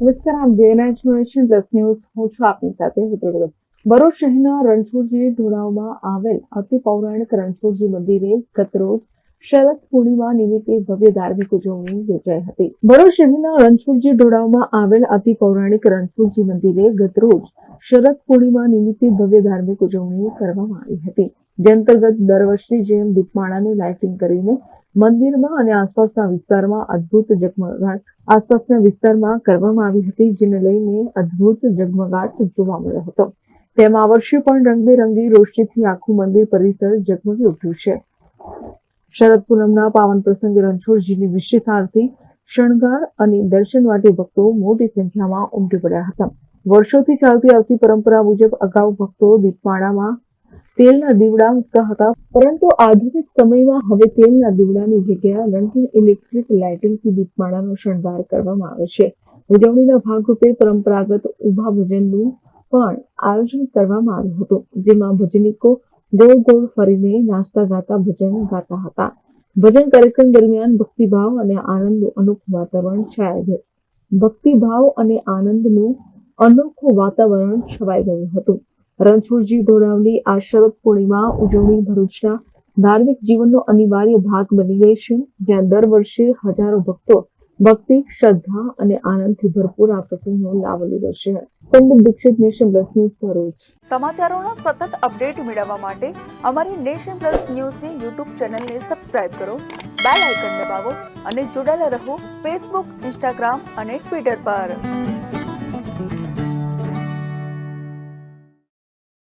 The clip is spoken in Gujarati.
નમસ્કાર આપ છો નેશન પ્લસ ન્યૂઝ હું છું આપની સાથે હેતલ ભરૂચ શહેરના રણછોડજી ઢોળાવમાં આવેલ અતિ પૌરાણિક રણછોડજી મંદિરે ગતરોજ શરદ પૂર્ણિમા નિમિત્તે ભવ્ય ધાર્મિક ઉજવણી યોજાઈ હતી. ભરૂચ શહેરના રણછોડજી ઢોળાવમાં આવેલ અતિ પૌરાણિક રણછોડજી મંદિરે ગતરોજ શરદ પૂર્ણિમા નિમિત્તે ભવ્ય ધાર્મિક ઉજવણી કરવામાં આવી હતી. જે અંતર્ગત દર વર્ષની જેમ દીપમાળાની લાઇટિંગ કરીને મંદિરમાં અને આસપાસના વિસ્તારમાં અદ્ભુત જગમગાટ, આસપાસના વિસ્તારમાં કરવામાં આવી હતી, જેને લઈને અદ્ભુત જગમગાટ જોવા મળ્યો હતો. તેમાં આ વર્ષે પણ રંગબેરંગી રોશનીથી આખું મંદિર પરિસર ઝગમગી ઉઠ્યું છે. શરદ પૂનમના પાવન પ્રસંગે રણછોડજીની વિશેષ આરતી, શણગાર અને દર્શન માટે ભક્તો મોટી સંખ્યામાં ઉમટી પડ્યા હતા. વર્ષોથી ચાલતી આવતી પરંપરા મુજબ અગાઉ ભક્તો દીપમાળામાં તેલના દીવડા મૂકતા હતા, પરંતુ આધુનિક સમયમાં હવે તેલના દીવડાની જગ્યાએ લંડન ઇલેક્ટ્રિક લાઇટિંગથી દીપમાળાનો શણગાર કરવામાં આવે છે. ઉજવણીના ભાગરૂપે પરંપરાગત ઊભા ભજનનું પણ આયોજન કરવામાં આવ્યું હતું, જેમાં ભજનિકો ગોળ ગોળ ફરીને નાચતા ગાતા, ભજન ગાતા હતા. ભજન કાર્યક્રમ દરમિયાન ભક્તિભાવ અને આનંદનું અનોખું વાતાવરણ છાયા ગયું. ભક્તિભાવ અને આનંદનું અનોખું વાતાવરણ છવાઈ ગયું હતું. રણછોડજી ઢોળાવની આ શરદ પૂર્ણિમા ઉજવણી ભરૂચના ધાર્મિક જીવનનો અનિવાર્ય ભાગ બની ગઈ છે, જ્યાં દર વર્ષે હજારો ભક્તો ભક્તિ, શ્રદ્ધા અને આનંદથી ભરપૂર આ પ્રસંગનો લાભ લીધો છે. Pandit Dixit nation plus news Bharuch. સમાચારોનો સતત અપડેટ મેળવવા માટે અમારી નેશન પ્લસ ન્યૂઝની યુટ્યુબ ચેનલને સબસ્ક્રાઇબ કરો, બેલ આઇકન દબાવો અને જોડાયેલા રહો ફેસબુક, ઇન્સ્ટાગ્રામ અને ટ્વિટર પર.